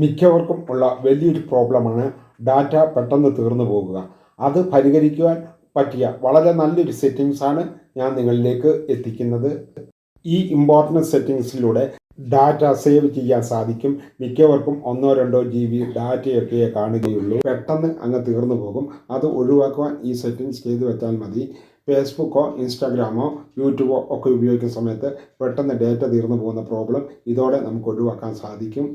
മിക്കവർക്കും ഉള്ള വലിയൊരു പ്രോബ്ലമാണ് ഡാറ്റ പെട്ടെന്ന് തീർന്നു പോകുക. അത് പരിഹരിക്കുവാൻ പറ്റിയ വളരെ നല്ലൊരു സെറ്റിങ്സാണ് ഞാൻ നിങ്ങളിലേക്ക് എത്തിക്കുന്നത്. ഈ ഇമ്പോർട്ടന്റ് സെറ്റിങ്സിലൂടെ ഡാറ്റ സേവ് ചെയ്യാൻ സാധിക്കും. മിക്കവർക്കും ഒന്നോ രണ്ടോ ജി ബി ഡാറ്റയൊക്കെ കാണുകയുള്ളൂ. പെട്ടെന്ന് അങ്ങ് തീർന്നു പോകും. അത് ഒഴിവാക്കുവാൻ ഈ സെറ്റിങ്സ് ചെയ്തു വെച്ചാൽ മതി. ഫേസ്ബുക്കോ ഇൻസ്റ്റാഗ്രാമോ യൂട്യൂബോ ഒക്കെ ഉപയോഗിക്കുന്ന സമയത്ത് പെട്ടെന്ന് ഡാറ്റ തീർന്നു പോകുന്ന പ്രോബ്ലം ഇതോടെ നമുക്ക് ഒഴിവാക്കാൻ സാധിക്കും.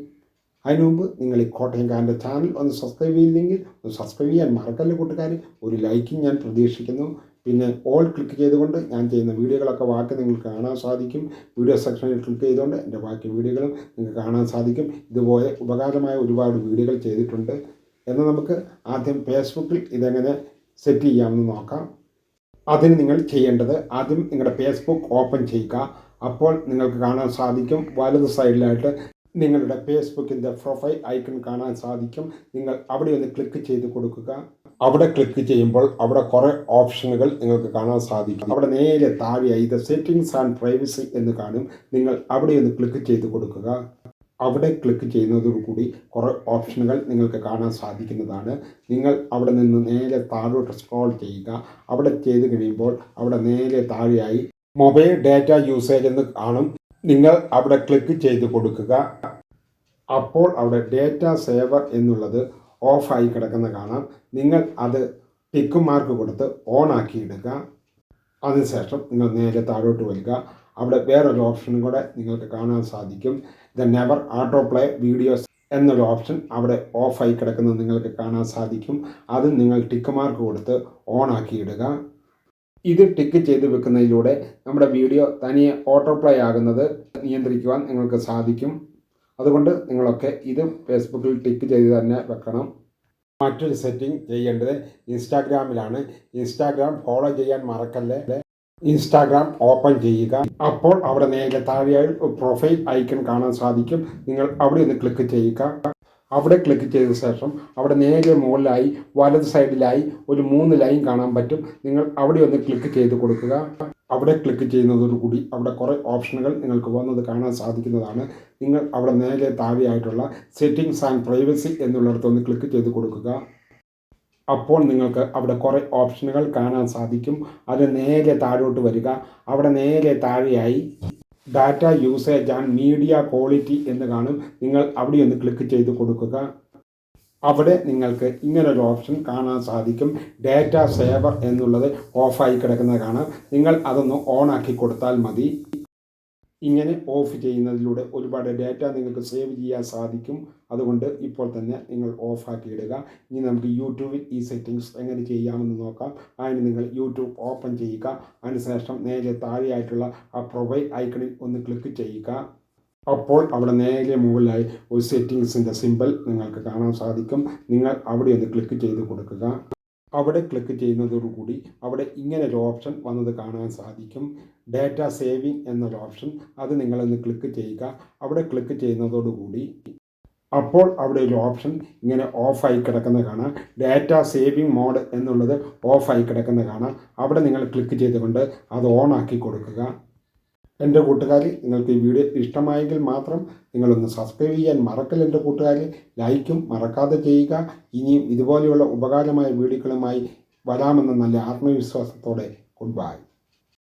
അതിനു മുമ്പ് നിങ്ങൾ ഈ കോട്ടയംകാരന്റെ ചാനൽ ഒന്ന് സബ്സ്ക്രൈബ് ചെയ്തില്ലെങ്കിൽ ഒന്ന് സബ്സ്ക്രൈബ് ചെയ്യാൻ മറക്കല്ല കൂട്ടുകാർ ഒരു ലൈക്കും ഞാൻ പ്രതീക്ഷിക്കുന്നു. പിന്നെ ഓൾ ക്ലിക്ക് ചെയ്തുകൊണ്ട് ഞാൻ ചെയ്യുന്ന വീഡിയോകളൊക്കെ ബാക്കി നിങ്ങൾക്ക് കാണാൻ സാധിക്കും. വീഡിയോ സെക്ഷനിൽ ക്ലിക്ക് ചെയ്തുകൊണ്ട് എന്റെ ബാക്കി വീഡിയോകളും നിങ്ങൾക്ക് കാണാൻ സാധിക്കും. ഇതുപോലെ ഉപകാരമായ ഒരുപാട് വീഡിയോകൾ ചെയ്തിട്ടുണ്ട്. എന്നാൽ നമുക്ക് ആദ്യം ഫേസ്ബുക്കിൽ ഇതെങ്ങനെ സെറ്റ് ചെയ്യാമെന്ന് നോക്കാം. അതിന് നിങ്ങൾ ചെയ്യേണ്ടത് ആദ്യം നിങ്ങളുടെ ഫേസ്ബുക്ക് ഓപ്പൺ ചെയ്യുക. അപ്പോൾ നിങ്ങൾക്ക് കാണാൻ സാധിക്കും. വലത് സൈഡിലായിട്ട് നിങ്ങളുടെ ഫേസ്ബുക്കിന്റെ പ്രൊഫൈൽ ഐക്കൺ കാണാൻ സാധിക്കും. നിങ്ങൾ അവിടെ ഒന്ന് ക്ലിക്ക് ചെയ്ത് കൊടുക്കുക. അവിടെ ക്ലിക്ക് ചെയ്യുമ്പോൾ അവിടെ കുറേ ഓപ്ഷനുകൾ നിങ്ങൾക്ക് കാണാൻ സാധിക്കും. അവിടെ നേരെ താഴെയായി ഇത് സെറ്റിങ്സ് ആൻഡ് പ്രൈവസി എന്ന് കാണും. നിങ്ങൾ അവിടെ ഒന്ന് ക്ലിക്ക് ചെയ്ത് കൊടുക്കുക. അവിടെ ക്ലിക്ക് ചെയ്യുന്നതോടുകൂടി കുറേ ഓപ്ഷനുകൾ നിങ്ങൾക്ക് കാണാൻ സാധിക്കുന്നതാണ്. നിങ്ങൾ അവിടെ നിന്ന് നേരെ താഴോട്ട് സ്ക്രോൾ ചെയ്യുക. അവിടെ ചെയ്ത് കഴിയുമ്പോൾ അവിടെ നേരെ താഴെയായി മൊബൈൽ ഡാറ്റ യൂസേജ് എന്ന് കാണും. നിങ്ങൾ അവിടെ ക്ലിക്ക് ചെയ്ത് കൊടുക്കുക. അപ്പോൾ അവിടെ ഡേറ്റ സേവർ എന്നുള്ളത് ഓഫായി കിടക്കുന്ന കാണാം. നിങ്ങൾ അത് ടിക്ക് മാർക്ക് കൊടുത്ത് ഓൺ ആക്കി ഇടുക. അതിനുശേഷം നിങ്ങൾ നേരെ താഴോട്ട് വരിക. അവിടെ വേറൊരു ഓപ്ഷനും കൂടെ നിങ്ങൾക്ക് കാണാൻ സാധിക്കും. The never auto play videos എന്നൊരു ഓപ്ഷൻ അവിടെ ഓഫായി കിടക്കുന്നത് നിങ്ങൾക്ക് കാണാൻ സാധിക്കും. അത് നിങ്ങൾ ടിക്ക് മാർക്ക് കൊടുത്ത് ഓൺ ആക്കിയിടുക ഇത് ടിക്ക് ചെയ്ത് വെക്കുന്നതിലൂടെ നമ്മുടെ വീഡിയോ തനിയെ ഓട്ടോ പ്ലേ ആകുന്നത് നിയന്ത്രിക്കുവാൻ നിങ്ങൾക്ക് സാധിക്കും. അതുകൊണ്ട് നിങ്ങളൊക്കെ ഇത് ഫേസ്ബുക്കിൽ ടിക്ക് ചെയ്ത് തന്നെ വെക്കണം. മറ്റൊരു സെറ്റിംഗ് ചെയ്യേണ്ടത് ഇൻസ്റ്റാഗ്രാമിലാണ്. ഇൻസ്റ്റാഗ്രാം ഫോളോ ചെയ്യാൻ മറക്കല്ലേ? ഇൻസ്റ്റാഗ്രാം ഓപ്പൺ ചെയ്യുക. അപ്പോൾ അവിടെ നേരെ താഴെയായി പ്രൊഫൈൽ ഐക്കൺ കാണാൻ സാധിക്കും. നിങ്ങൾ അവിടെ ഒന്ന് ക്ലിക്ക് ചെയ്യുക. അവിടെ ക്ലിക്ക് ചെയ്ത ശേഷം അവിടെ നേരെ മുകളിലായി വലത് സൈഡിലായി ഒരു മൂന്ന് ലൈൻ കാണാൻ പറ്റും. നിങ്ങൾ അവിടെ ഒന്ന് ക്ലിക്ക് ചെയ്ത് കൊടുക്കുക. അവിടെ ക്ലിക്ക് ചെയ്യുന്നതോടുകൂടി അവിടെ കുറേ ഓപ്ഷനുകൾ നിങ്ങൾക്ക് വന്നത് കാണാൻ സാധിക്കുന്നതാണ്. നിങ്ങൾ അവിടെ നേരെ താഴെയായിട്ടുള്ള സെറ്റിംഗ്സ് ആൻഡ് പ്രൈവസി എന്നുള്ളിടത്തൊന്ന് ക്ലിക്ക് ചെയ്ത് കൊടുക്കുക. അപ്പോൾ നിങ്ങൾക്ക് അവിടെ കുറേ ഓപ്ഷനുകൾ കാണാൻ സാധിക്കും. അത് നേരെ താഴോട്ട് വരിക. അവിടെ നേരെ താഴെയായി data usage and media quality എന്ന് കാണും. നിങ്ങൾ അവിടെ ഒന്ന് ക്ലിക്ക് ചെയ്ത് കൊടുക്കുക. അവിടെ നിങ്ങൾക്ക് ഇങ്ങനൊരു ഓപ്ഷൻ കാണാൻ സാധിക്കും. ഡാറ്റ സേവർ എന്നുള്ളത് ഓഫായി കിടക്കുന്നത് കാണാം. നിങ്ങൾ അതൊന്ന് ആക്കി കൊടുത്താൽ മതി. ഇങ്ങനെ ഓഫ് ചെയ്യുന്നതിലൂടെ ഒരുപാട് ഡാറ്റ നിങ്ങൾക്ക് സേവ് ചെയ്യാൻ സാധിക്കും. അതുകൊണ്ട് ഇപ്പോൾ തന്നെ നിങ്ങൾ ഓഫാക്കി ഇടുക. ഇനി നമുക്ക് യൂട്യൂബിൽ ഈ സെറ്റിങ്സ് എങ്ങനെ ചെയ്യാമെന്ന് നോക്കാം. അതിന് നിങ്ങൾ യൂട്യൂബ് ഓപ്പൺ ചെയ്യുക. അതിനുശേഷം നേരെ താഴെയായിട്ടുള്ള ആ പ്രൊഫൈൽ ഐക്കണിൽ ഒന്ന് ക്ലിക്ക് ചെയ്യുക. അപ്പോൾ അവിടെ നേരെ മുകളിലായി ഒരു സെറ്റിങ്സിന്റെ സിമ്പിൾ നിങ്ങൾക്ക് കാണാൻ സാധിക്കും. നിങ്ങൾ അവിടെ ഒന്ന് ക്ലിക്ക് ചെയ്ത് കൊടുക്കുക. അവിടെ ക്ലിക്ക് ചെയ്യുന്നതോടുകൂടി അവിടെ ഇങ്ങനെ ഒരു ഓപ്ഷൻ വന്നത് കാണാൻ സാധിക്കും. ഡാറ്റ സേവിങ് എന്നൊരു ഓപ്ഷൻ അത് നിങ്ങളൊന്ന് ക്ലിക്ക് ചെയ്യുക. അവിടെ ക്ലിക്ക് ചെയ്യുന്നതോടുകൂടി അപ്പോൾ അവിടെ ഒരു ഓപ്ഷൻ ഇങ്ങനെ ഓഫായി കിടക്കുന്ന കാണാം. ഡാറ്റ സേവിങ് മോഡ് എന്നുള്ളത് ഓഫായി കിടക്കുന്ന കാണാം. അവിടെ നിങ്ങൾ ക്ലിക്ക് ചെയ്തുകൊണ്ട് അത് ഓൺ ആക്കി കൊടുക്കുക. എന്റെ കൂട്ടുകാരി നിങ്ങൾക്ക് ഈ വീഡിയോ ഇഷ്ടമായെങ്കിൽ മാത്രം നിങ്ങളൊന്ന് സബ്സ്ക്രൈബ് ചെയ്യാൻ മറക്കല്ല എന്റെ കൂട്ടുകാരി. ലൈക്കും മറക്കാതെ ചെയ്യുക. ഇനിയും ഇതുപോലെയുള്ള ഉപകാരമായ വീഡിയോകളുമായി വരാമെന്ന നല്ല ആത്മവിശ്വാസത്തോടെ ഗുഡ് ബൈ